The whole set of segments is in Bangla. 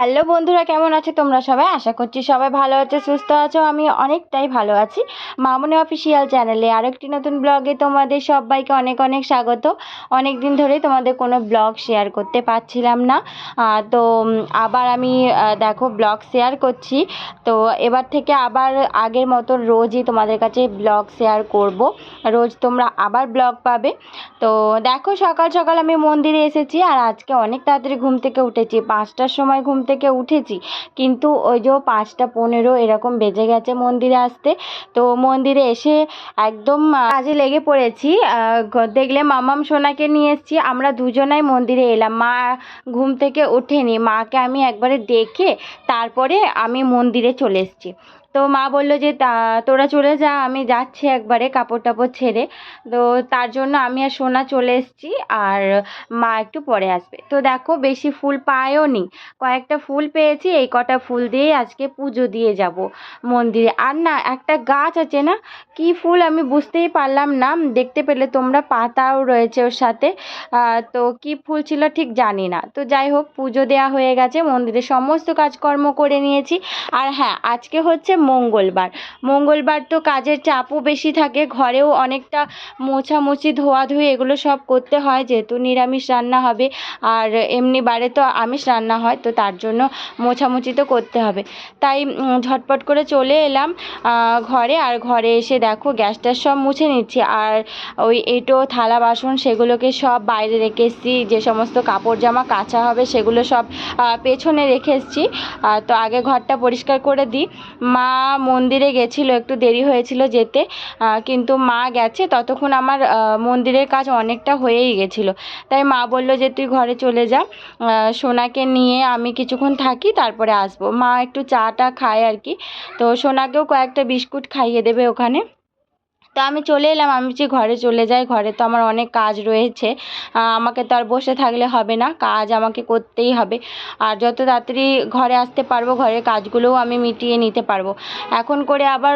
হ্যালো বন্ধুরা, কেমন আছো তোমরা সবাই? আশা করছি সবাই ভালো আছে, সুস্থ আছো। আমি অনেকটাই ভালো আছি। মামনি অফিসিয়াল চ্যানেলে আরেকটি নতুন ব্লগে তোমাদের সবাইকে অনেক অনেক স্বাগত। অনেক দিন ধরেই তোমাদের কোনো ব্লগ শেয়ার করতে পারছিলাম না। তো আবার আমি দেখো ব্লগ শেয়ার করছি। তো, এবার থেকে আবার আগের মতন রোজই তোমাদের কাছে ব্লগ শেয়ার করব। রোজ তোমরা আবার ব্লগ পাবে। তো, দেখো সকাল সকাল আমি মন্দিরে এসেছি আর আজকে অনেক তাড়াতাড়ি ঘুম থেকে উঠেছি। পাঁচটার সময় ঘুম থেকে উঠেছি। কিন্তু ওই যে পাঁচটা পনেরো এরকম বেজে গেছে মন্দিরে আসতে। তো মন্দিরে এসে একদম কাজে লেগে পড়েছি। দেখলে মামাম সোনাকে নিয়ে এসেছি। আমরা দুজনাই মন্দিরে এলাম। মা ঘুম থেকে ওঠেনি। মাকে আমি একবারে ডেকে তারপরে আমি মন্দিরে চলে এসেছি। তো মা বলল যে তোরা চলে যা, আমি যাচ্ছি একবারে কাপড় টাপড় ছেড়ে। তো তার জন্য আমি আর সোনা চলে এসেছি, আর মা একটু পরে আসবে। তো দেখো, বেশি ফুল পায়ও নি। কয়েকটা ফুল পেয়েছি, এই কটা ফুল দিয়েই আজকে পুজো দিয়ে যাব মন্দিরে। আর না, একটা গাছ আছে না, কি ফুল আমি বুঝতেই পারলাম না। দেখতে পেলে তোমরা পাতাও রয়েছে ওর সাথে। তো কি ফুল ছিল ঠিক জানি না। তো যাই হোক, পুজো দেওয়া হয়ে গেছে, মন্দিরে সমস্ত কাজকর্ম করে নিয়েছি। আর হ্যাঁ আজকে হচ্ছে মঙ্গলবার। মঙ্গলবার তো কাজের চাপও বেশি থাকে, ঘরেও অনেকটা মোছামুছি, ধোয়াধুয়ি এগুলো সব করতে হয়, যেহেতু নিরামিষ রান্না হবে, আর এমনি বারে তো আমিষ রান্না হয়, তো তার জন্য মোছামুছি তো করতে হবে। তাই ঝটপট করে চলে এলাম ঘরে, আর ঘরে এসে দেখো গ্যাস ট্যাস সব মুছে নিচ্ছি, আর ওই এঁটো, থালা, বাসন সেগুলোকে সব বাইরে রেখে এসেছি, যে সমস্ত কাপড় জামা কাচা হবে সেগুলো সব পেছনে রেখে এসেছি তো আগে ঘরটা পরিষ্কার করে দিই। মা মন্দিরে গেছিল, একটু দেরি হয়েছিল যেতে কিন্তু মা গেছে, ততক্ষণ আমার মন্দিরের কাজ অনেকটা হয়েই গেছিল। তাই মা বলল যে, তুই ঘরে চলে যা সোনাকে নিয়ে আমি কিছুক্ষণ থাকি, তারপরে আসব। মা একটু চাটা খায় আর কি। তো সোনাকেও কয়েকটা বিস্কুট খাইয়ে দেবে ওখানে। তো আমি চলে এলাম, আমি যে ঘরে চলে যাই, ঘরে তো আমার অনেক কাজ রয়েছে। আমাকে তো আর বসে থাকলে হবে না, কাজ আমাকে করতেই হবে। আর যত তাড়াতাড়ি ঘরে আসতে পারব, ঘরের কাজগুলোও আমি মিটিয়ে নিতে পারব। এখন করে আবার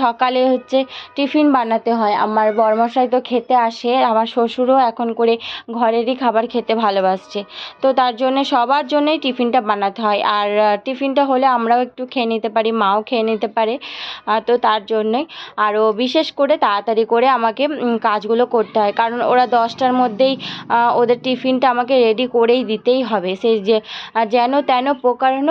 সকালে হচ্ছে টিফিন বানাতে হয়। আমার বরমশাই তো খেতে আসে, আমার শ্বশুরও এখন করে ঘরেরই খাবার খেতে ভালোবাসছে। তো তার জন্য, সবার জন্যই টিফিনটা বানাতে হয়। আর টিফিনটা হলে আমরাও একটু খেয়ে নিতে পারি, মাও খেয়ে নিতে পারে। তো তার জন্যই। আরও বিশেষ করে তাড়াতাড়ি করে আমাকে কাজগুলো করতে হয়। কারণ ওরা দশটার মধ্যেই ওদের টিফিনটা আমাকে রেডি করেই দিতেই হবে। সেই যে যেন তেন প্রকারণ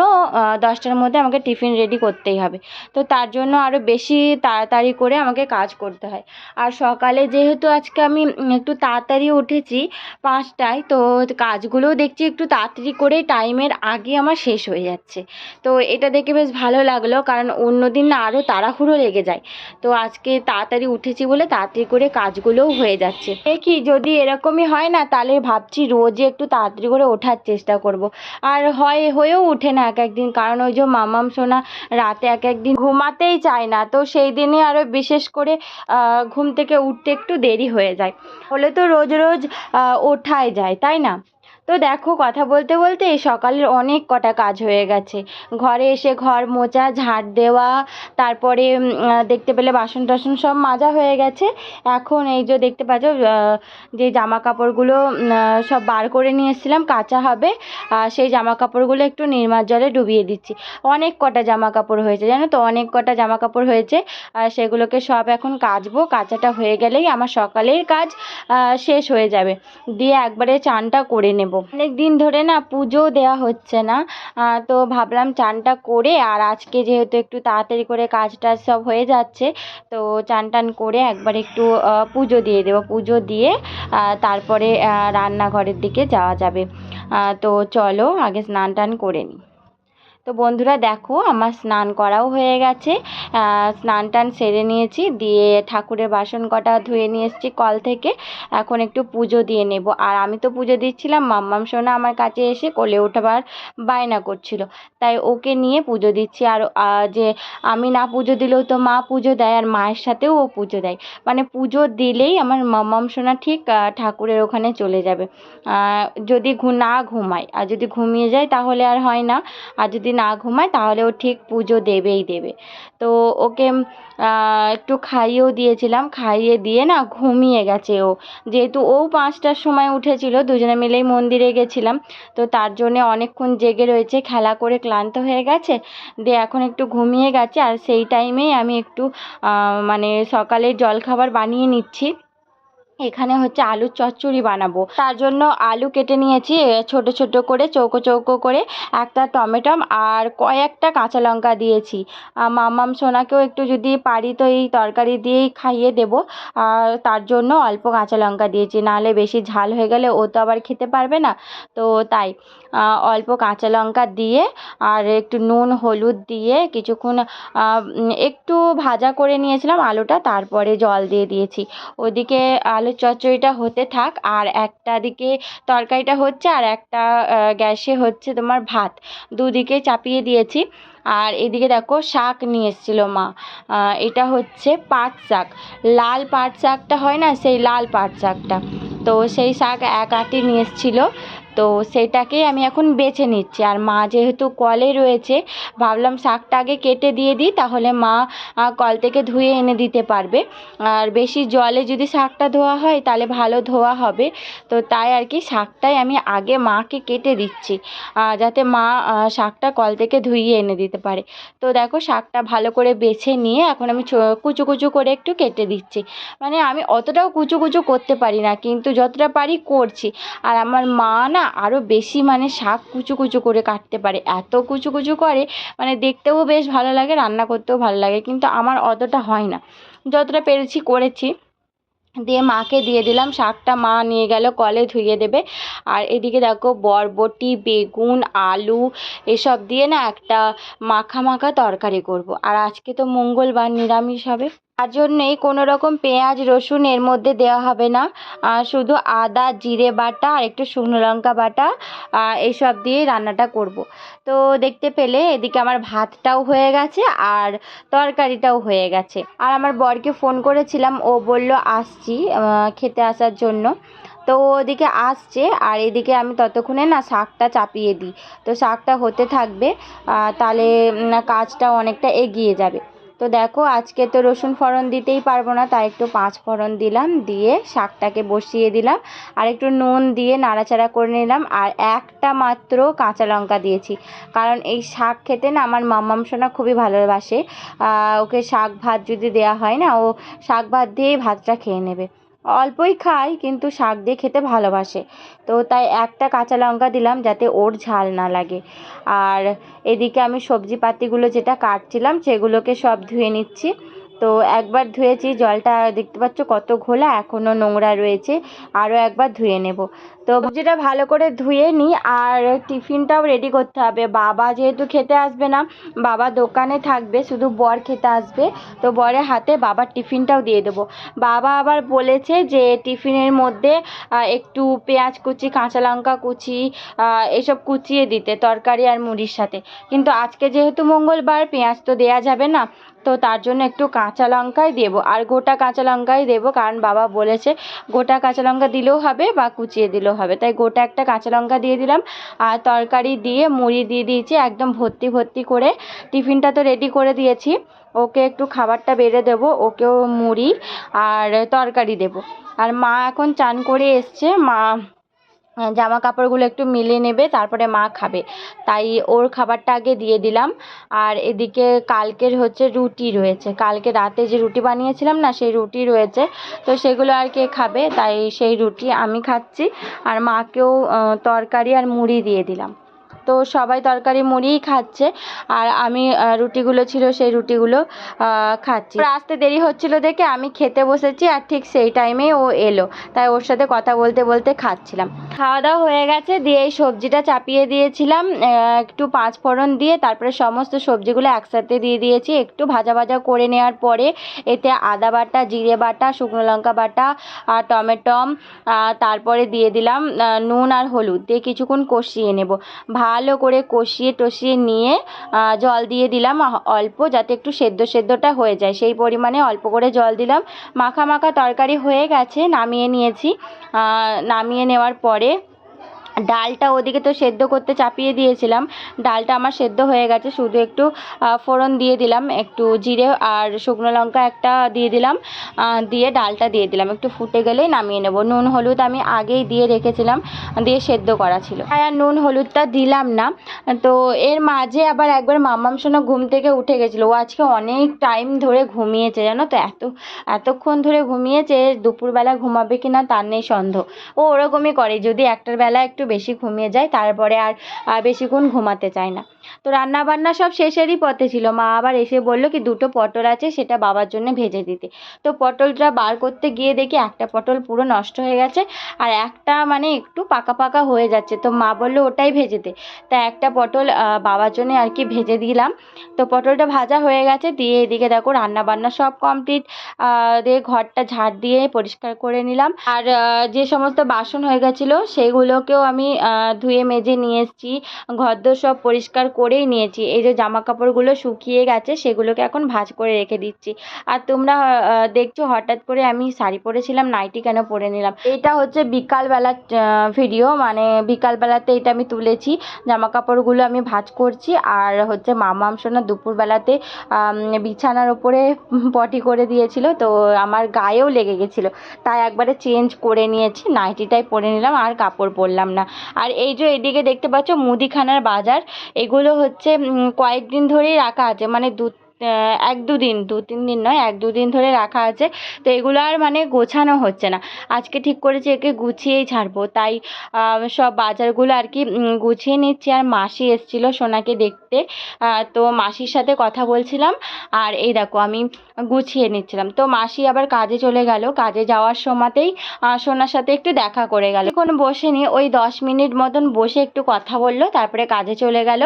দশটার মধ্যে আমাকে টিফিন রেডি করতেই হবে। তো তার জন্য আরও বেশি তাড়াতাড়ি করে আমাকে কাজ করতে হয়। আর সকালে যেহেতু আজকে আমি একটু তাড়াতাড়ি উঠেছি পাঁচটায়, তো কাজগুলোও দেখছি একটু তাড়াতাড়ি করে টাইমের আগে আমার শেষ হয়ে যাচ্ছে। তো এটা দেখে বেশ ভালো লাগল, কারণ অন্য দিন না আরও তাড়াহুড়ো লেগে যায়। তো আজকে তাড়াতাড়ি উঠেছি বলে তাড়াতাড়ি করে কাজগুলোও হয়ে যাচ্ছে। দেখি যদি এরকমই হয় না, তাহলে ভাবছি রোজই একটু তাড়াতাড়ি করে ওঠার চেষ্টা করব। আর হয়, হয়েও ওঠে না এক একদিন, কারণ ওই যে মামাম সোনা রাতে এক একদিন ঘুমাতেই চায় না। তো সেই দিনে আরও বিশেষ করে ঘুম থেকে উঠতে একটু দেরি হয়ে যায়। হলে তো রোজ রোজ ওঠাই যায়, তাই না? তো দেখো, কথা বলতে বলতে এই সকালের অনেক কটা কাজ হয়ে গেছে। ঘরে এসে ঘর মোছা ঝাঁট দেওয়া, তারপরে দেখতে পেলে বাসন টাসন সব মাজা হয়ে গেছে। এখন এই যে দেখতে পাচ্ছ যে জামা কাপড়গুলো সব বার করে নিয়ে এসেছিলাম, কাঁচা হবে। সেই জামা কাপড়গুলো একটু নির্মার জলে ডুবিয়ে দিচ্ছি। অনেক কটা জামা কাপড় হয়েছে, জানো তো? অনেক কটা জামা কাপড় হয়েছে সেগুলোকে সব এখন কাচবো। কাচাটা হয়ে গেলেই আমার সকালের কাজ শেষ হয়ে যাবে। দিয়ে একবারে চানটা করে নেব। অনেক দিন ধরে না পুজো দেওয়া হচ্ছে না। তো ভাবলাম চানটা করে আর আজকে যেহেতু একটু তাড়াতাড়ি করে কাজ টাজ সব হয়ে যাচ্ছে, তো চান টান করে একবার একটু পুজো দিয়ে দেবো। পুজো দিয়ে তারপরে রান্নাঘরের দিকে যাওয়া যাবে। তো চলো আগে স্নান টান করে নিই। তো বন্ধুরা দেখো আমার স্নান করাও হয়ে গেছে। স্নান টান সেরে নিয়েছি, দিয়ে ঠাকুরের বাসন কটা ধুয়ে নিয়ে এসেছি কল থেকে। এখন একটু পুজো দিয়ে নেব। আর আমি তো পুজো দিচ্ছিলাম, মাম্মাম সোনা আমার কাছে এসে কোলে ওঠাবার বায়না করছিল। তাই ওকে নিয়ে পুজো দিচ্ছি। আর যে আমি না পুজো দিলেও তো মা পুজো দেয়, আর মায়ের সাথেও ও পুজো দেয়। মানে পুজো দিলেই আমার মাম্মাম সোনা ঠিক ঠাকুরের ওখানে চলে যাবে। যদি না ঘুমায়, আর যদি ঘুমিয়ে যায় তাহলে আর হয় না। আর যদি না ঘুমায়, তাহলে ও ঠিক পুজো দেবেই দেবে। তো ওকে একটু খাইয়েও দিয়েছিলাম, খাইয়ে দিয়ে না ঘুমিয়ে গেছে ও। যেহেতু ও পাঁচটার সময় উঠেছিল, দুজনে মিলেই মন্দিরে গেছিলাম, তো তার জন্যে অনেকক্ষণ জেগে রয়েছে, খেলা করে ক্লান্ত হয়ে গেছে, দিয়ে এখন একটু ঘুমিয়ে গেছে, আর সেই টাইমেই আমি একটু মানে সকালের জলখাবার বানিয়ে নিচ্ছি। এখানে হচ্ছে আলুর চচ্চড়ি বানাবো। তার জন্য আলু কেটে নিয়েছি ছোট ছোট করে, চৌকো চৌকো করে একটা টমেটো আর কয়েকটা কাঁচা লঙ্কা দিয়েছি। মামাম সোনাকেও একটু যদি পারি তো এই তরকারি দিয়েই খাইয়ে দেবো। তার জন্য অল্প কাঁচা লঙ্কা দিয়েছি, নাহলে বেশি ঝাল হয়ে গেলে ও তো আবার খেতে পারবে না। তো তাই অল্প কাঁচা লঙ্কা দিয়ে আর একটু নুন, হলুদ দিয়ে কিছুক্ষণ একটু ভাজা করে নিয়েছিলাম আলুটা, তারপরে জল দিয়ে দিয়েছি। ওদিকে আলুর চচ্চড়িটা হতে থাক। আর একটা দিকে তরকারিটা হচ্ছে আর একটা গ্যাসে হচ্ছে তোমার ভাত। দুদিকে চাপিয়ে দিয়েছি। আর এদিকে দেখো শাক নিয়ে এসেছিল মা। এটা হচ্ছে পাট শাক। লাল পাট শাকটা হয় না, সেই লাল পাট শাকটা। তো সেই শাক এক আটি নিয়ে এসেছিল। তো সেটাকেই আমি এখন বেছে নিচ্ছি। আর মা যেহেতু কলে রয়েছে, ভাবলাম শাকটা আগে কেটে দিয়ে দিই, তাহলে মা কল থেকে ধুয়ে এনে দিতে পারবে। আর বেশি জলে যদি শাকটা ধোয়া হয়, তাহলে ভালো ধোয়া হবে। তো তাই আর কি, শাকটাই আমি আগে মাকে কেটে দিচ্ছি যাতে মা শাকটা কল থেকে ধুইয়ে এনে দিতে পারে। তো দেখো, শাকটা ভালো করে বেছে নিয়ে এখন আমি কুচু কুচু করে একটু কেটে দিচ্ছি। মানে আমি অতটাও কুচু কুচু করতে পারি না, কিন্তু যতটা পারি করছি। আর আমার মা না আরও বেশি মানে শাক কুচু কুচু করে কাটতে পারে। এত কুচু কুচু করে মানে দেখতেও বেশ ভালো লাগে, রান্না করতেও ভালো লাগে, কিন্তু আমার অতটা হয় না। যতটা পেরেছি করেছি। দিয়ে মাকে দিয়ে দিলাম, শাকটা মা নিয়ে গেল, কলে ধুয়ে দেবে। আর এদিকে দেখো বরবটি, বেগুন, আলু, এসব দিয়ে না একটা মাখা মাখা তরকারি করব। আর আজকে তো মঙ্গলবার নিরামিষ হবে। তার জন্যেই কোনো রকম পেঁয়াজ, রসুন এর মধ্যে দেওয়া হবে না। শুধু আদা, জিরে বাটা আর একটু শুকনো লঙ্কা বাটা এইসব দিয়ে রান্নাটা করব। তো দেখতে পেলে এদিকে আমার ভাতটাও হয়ে গেছে আর তরকারিটাও হয়ে গেছে। আর আমার বরকে ফোন করেছিলাম, ও বলল আসছি খেতে আসার জন্য। তো ওদিকে আসছে আর এদিকে আমি ততক্ষণে না শাকটা চাপিয়ে দিই। তো শাকটা হতে থাকবে তাহলে কাজটা অনেকটা এগিয়ে যাবে। তো দেখো, আজকে তো রসুন ফোড়ন দিতেই পারব না, তাই একটু পাঁচ ফোড়ন দিলাম, দিয়ে শাকটাকে বসিয়ে দিলাম, আর একটু নুন দিয়ে নাড়াচাড়া করে নিলাম, আর একটা মাত্র কাঁচা লঙ্কা দিয়েছি। কারণ এই শাক খেতে না আমার মাম্মাম সোনা খুবই ভালোবাসে ওকে শাক ভাত যদি দেওয়া হয় না, ও শাক ভাত দিয়েই ভাতটা খেয়ে নেবে। অল্পই খায়, কিন্তু শাক দিয়ে খেতে ভালোবাসে। তো তাই একটা কাঁচা লঙ্কা দিলাম যাতে ওর ঝাল না লাগে। আর এদিকে আমি সবজি পাতিগুলো যেটা কাটছিলাম, সেগুলোকে সব ধুয়ে নিচ্ছি। তো একবার ধুয়েছি, জলটা দেখতে পাচ্ছ কত ঘোলা এখনও নোংরা রয়েছে, আরও একবার ধুয়ে নেব। তো সবজিটা ভালো করে ধুয়ে নিই আর টিফিনটাও রেডি করতে হবে। বাবা যেহেতু খেতে আসবে না, বাবা দোকানে থাকবে, শুধু বর খেতে আসবে। তো বরের হাতে বাবার টিফিনটাও দিয়ে দেবো। বাবা আবার বলেছে যে টিফিনের মধ্যে একটু পেঁয়াজ কুচি, কাঁচা লঙ্কা কুচি এসব কুচিয়ে দিতে, তরকারি আর মুড়ির সাথে। কিন্তু আজকে যেহেতু মঙ্গলবার, পেঁয়াজ তো দেয়া যাবে না, তো তার জন্য একটু কাঁচা লঙ্কাই দেবো। আর গোটা কাঁচা লঙ্কাই দেবো, কারণ বাবা বলেছে গোটা কাঁচা লঙ্কা দিলেও হবে বা কুচিয়ে দিলেও হবে। তাই গোটা একটা কাঁচা লঙ্কা দিয়ে দিলাম আর তরকারি দিয়ে মুড়ি দিয়ে দিয়েছি একদম ভর্তি ভর্তি করে। টিফিনটা তো রেডি করে দিয়েছি। ওকে একটু খাবারটা বেড়ে দেবো, ওকেও মুড়ি আর তরকারি দেবো। আর মা এখন চান করে এসছে, মা জামা কাপড়গুলো একটু মিলে নেবে, তারপরে মা খাবে। তাই ওর খাবারটা আগে দিয়ে দিলাম। আর এদিকে কালকের হচ্ছে রুটি রয়েছে। কালকে রাতে যে রুটি বানিয়েছিলাম না, সেই রুটি রয়েছে। তো সেগুলো আর কে খাবে, তাই সেই রুটি আমি খাচ্ছি। আর মাকেও তরকারি আর মুড়ি দিয়ে দিলাম। তো সবাই তরকারি মুড়িই খাচ্ছে। আর আমি রুটিগুলো ছিল সেই রুটিগুলো খাচ্ছি। আসতে দেরি হচ্ছিল দেখে আমি খেতে বসেছি আর ঠিক সেই টাইমে ও এলো। তাই ওর সাথে কথা বলতে বলতে খাচ্ছিলাম। খাওয়া দাওয়া হয়ে গেছে, দিয়ে এই সবজিটা চাপিয়ে দিয়েছিলাম। একটু পাঁচ ফোড়ন দিয়ে তারপরে সমস্ত সবজিগুলো একসাথে দিয়ে দিয়েছি। একটু ভাজা ভাজা করে নেওয়ার পরে এতে আদা বাটা, জিরে বাটা, শুকনো লঙ্কা বাটা, আর টমেটম তারপরে দিয়ে দিলাম নুন আর হলুদ। দিয়ে কিছুক্ষণ কষিয়ে নেব। ভালো করে কষিয়ে টষিয়ে নিয়ে জল দিয়ে দিলাম অল্প যাতে একটু সেদ্ধ সেদ্ধটা হয়ে যায়। সেই পরিমাণে অল্প করে জল দিলাম। মাখা মাখা তরকারি হয়ে গেছে, নামিয়ে নিয়েছি। নামিয়ে নেওয়ার পরে ডালটা ওদিকে তো সেদ্ধ করতে চাপিয়ে দিয়েছিলাম। ডালটা আমার সেদ্ধ হয়ে গেছে, শুধু একটু ফোড়ন দিয়ে দিলাম, একটু জিরে আর শুকনো লঙ্কা একটা দিয়ে দিলাম দিয়ে ডালটা দিয়ে দিলাম। একটু ফুটে গেলেই নামিয়ে নেব। নুন হলুদ আমি আগেই দিয়ে রেখেছিলাম, দিয়ে সেদ্ধ করা ছিল। আর নুন হলুদটা দিলাম না, তো এর মাঝে আবার একবার মাম্মাম সোনা ঘুম থেকে উঠে গেছিল। ও আজকে অনেক টাইম ধরে ঘুমিয়েছে, জানো তো? এত, এতক্ষণ ধরে ঘুমিয়েছে, দুপুরবেলা ঘুমাবে কি না তার নেই সন্দেহ। ও ওরকমই করে, যদি একটার বেলা একটু বেশি ঘুমিয়ে যায়, তারপরে আর বেশিক্ষণ ঘুমাতে চায় না। তো রান্না বান্না সব শেষেরই পথে ছিল। মা আবার এসে বলল কি, দুটো পটল আছে, সেটা বাবার জন্য ভেজে দিতে। তো পটলটা বার করতে গিয়ে দেখি একটা পটল পুরো নষ্ট হয়ে গেছে আর একটা মানে একটু পাকা পাকা হয়ে যাচ্ছে। তো মা বলল, ওটাই ভেজে দে। তা একটা পটল বাবার জন্য আর কি ভেজে দিলাম। তো পটলটা ভাজা হয়ে গেছে, দিয়ে এদিকে দেখো রান্না বান্না সব কমপ্লিট দিয়ে ঘরটা ঝাড় দিয়ে পরিষ্কার করে নিলাম। আর যে সমস্ত বাসন হয়ে গেছিল, সেগুলোকেও আমি ধুয়ে মেজে নিয়ে এসেছি। ঘরদোর সব পরিষ্কার করেই নিয়েছি। এই যে জামা কাপড়গুলো শুকিয়ে গেছে, সেগুলোকে এখন ভাঁজ করে রেখে দিচ্ছি। আর তোমরা দেখছ হঠাৎ করে আমি শাড়ি পরেছিলাম, নাইটি কেন পরে নিলাম? এটা হচ্ছে বিকালবেলার ভিডিও মানে বিকালবেলাতে এটা আমি তুলেছি। জামা কাপড়গুলো আমি ভাঁজ করছি। আর হচ্ছে মামাম সোনা দুপুরবেলাতে বিছানার ওপরে পটি করে দিয়েছিল। তো আমার গায়েও লেগে গেছিল। তাই একবারে চেঞ্জ করে নিয়েছি। নাইটিটাই পরে নিলাম। আর কাপড় পরলাম না। আর এই যে এদিকে দেখতে পাচ্ছ মুদিখানার বাজার, এগুলো হচ্ছে কয়েকদিন ধরেই রাখা আছে। মানে দু এক দু দিন দু তিন দিন নয়, এক দু দিন ধরে রাখা আছে। তো এগুলো আর মানে গোছানো হচ্ছে না। আজকে ঠিক করেছি একে গুছিয়েই ছাড়বো। তাই সব বাজারগুলো আর কি গুছিয়ে নিচ্ছি। আর মাসি এসেছিল সোনাকে দেখতে। তো মাসির সাথে কথা বলছিলাম। আর এই দেখো, আমি গুছিয়ে নিচ্ছিলাম। তো মাসি আবার কাজে চলে গেল। কাজে যাওয়ার সময়তেই সোনার সাথে একটু দেখা করে গেল। কোনো বসেনি ওই দশ মিনিট মতন বসে একটু কথা বলল। তারপরে কাজে চলে গেল।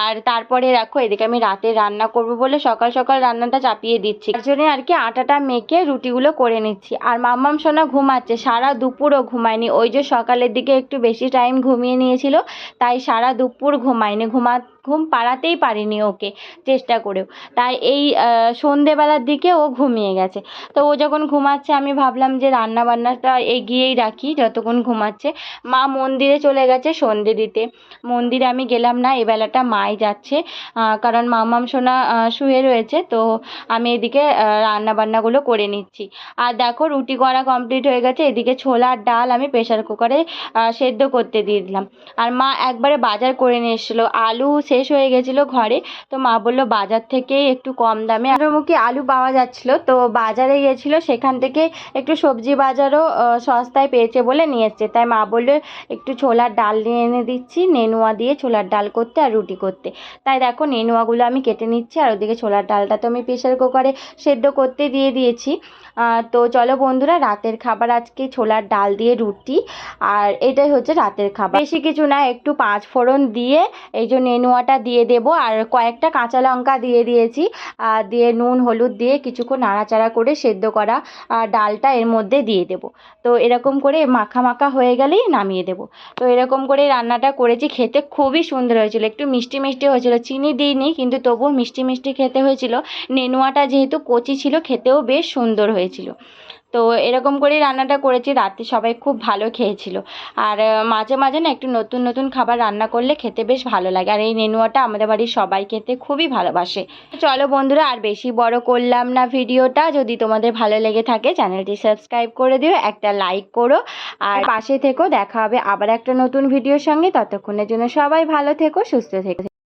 আর তারপরে দেখো, এদিকে আমি রাতে রান্না করব বলে সকাল সকাল রান্নাটা চাপিয়ে দিচ্ছি। তার আর কি আটাটা মেখে রুটিগুলো করে নিচ্ছি। আর মাম্মাম সোনা ঘুমাচ্ছে, সারা দুপুরও ঘুমায়নি। ওই যে সকালের দিকে একটু বেশি টাইম ঘুমিয়ে নিয়েছিল, তাই সারা দুপুর ঘুমায়নি। ঘুমা ঘুম পাড়াতেই পারিনি ওকে চেষ্টা করেও। তাই এই সন্ধেবেলার দিকে ও ঘুমিয়ে গেছে। তো ও যখন ঘুমাচ্ছে, আমি ভাবলাম যে রান্না বান্নাটা এগিয়েই রাখি যতক্ষণ ঘুমাচ্ছে। মা মন্দিরে চলে গেছে সন্ধে দিতে। মন্দিরে আমি গেলাম না এই বেলাটা মাই যাচ্ছে। কারণ মামাম সোনা শুয়ে রয়েছে, তো আমি এদিকে রান্না বান্নাগুলো করে নিচ্ছি। আর দেখো, রুটি করা কমপ্লিট হয়ে গেছে। এদিকে ছোলার ডাল আমি প্রেশার কুকারে সেদ্ধ করতে দিয়ে দিলাম। আর মা একবারে বাজার করে নিয়ে এসেছিল। আলু শেষ হয়ে গেছিল ঘরে। তো মা বলল, বাজার থেকেই একটু কম দামে। মুখী আলু পাওয়া যাচ্ছিল। তো বাজারে গেছিল সেখান থেকে একটু সবজি বাজারও সস্তায় পেয়েছে বলে নিয়ে এসছে। তাই মা বলল, একটু ছোলার ডাল নিয়ে এনে দিচ্ছি, নেনুয়া দিয়ে ছোলার ডাল করতে আর রুটি করতে। তাই দেখো, নেনুয়াগুলো আমি কেটে নিচ্ছি, আর ওদিকে ছোলার ডালটা তো আমি প্রেশার কুকারে সেদ্ধ করতে দিয়ে দিয়েছি। তো চলো বন্ধুরা, রাতের খাবার আজকে ছোলার ডাল দিয়ে রুটি। আর এটাই হচ্ছে রাতের খাবার। বেশি কিছু না, একটু পাঁচ ফোড়ন দিয়ে, এই যে নেনুয়াটা দিয়ে দেবো আর কয়েকটা কাঁচা লঙ্কা দিয়ে দিয়েছি। আর দিয়ে নুন, হলুদ দিয়ে কিছুক্ষণ নাড়াচাড়া করে সেদ্ধ করা ডালটা এর মধ্যে দিয়ে দেবো। তো এরকম করে মাখা মাখা হয়ে গেলেই নামিয়ে দেবো। তো এরকম করে রান্নাটা করেছি, খেতে খুবই সুন্দর হয়েছিল। একটু মিষ্টি মিষ্টি হয়েছিল, চিনি দিইনি কিন্তু তবুও মিষ্টি মিষ্টি খেতে হয়েছিল। নেনুয়াটা যেহেতু কচি ছিল, খেতেও বেশ সুন্দর হয়েছিল। তো এরকম করেই রান্নাটা করেছি। রাতে সবাই খুব ভালো খেয়েছিল। আর মাঝে মাঝে না একটু নতুন নতুন খাবার রান্না করলে খেতে বেশ ভালো লাগে। আর এই নেনুয়াটা আমাদের বাড়ির সবাই খেতে খুবই ভালোবাসে। চলো বন্ধুরা, আর বেশি বড় করলাম না ভিডিওটা। যদি তোমাদের ভালো লেগে থাকে, চ্যানেলটি সাবস্ক্রাইব করে দিও, একটা লাইক করো। আর পাশে থেকো, দেখা হবে আবার একটা নতুন ভিডিওর সঙ্গে। ততক্ষণের জন্য সবাই ভালো থেকো, সুস্থ থেকো।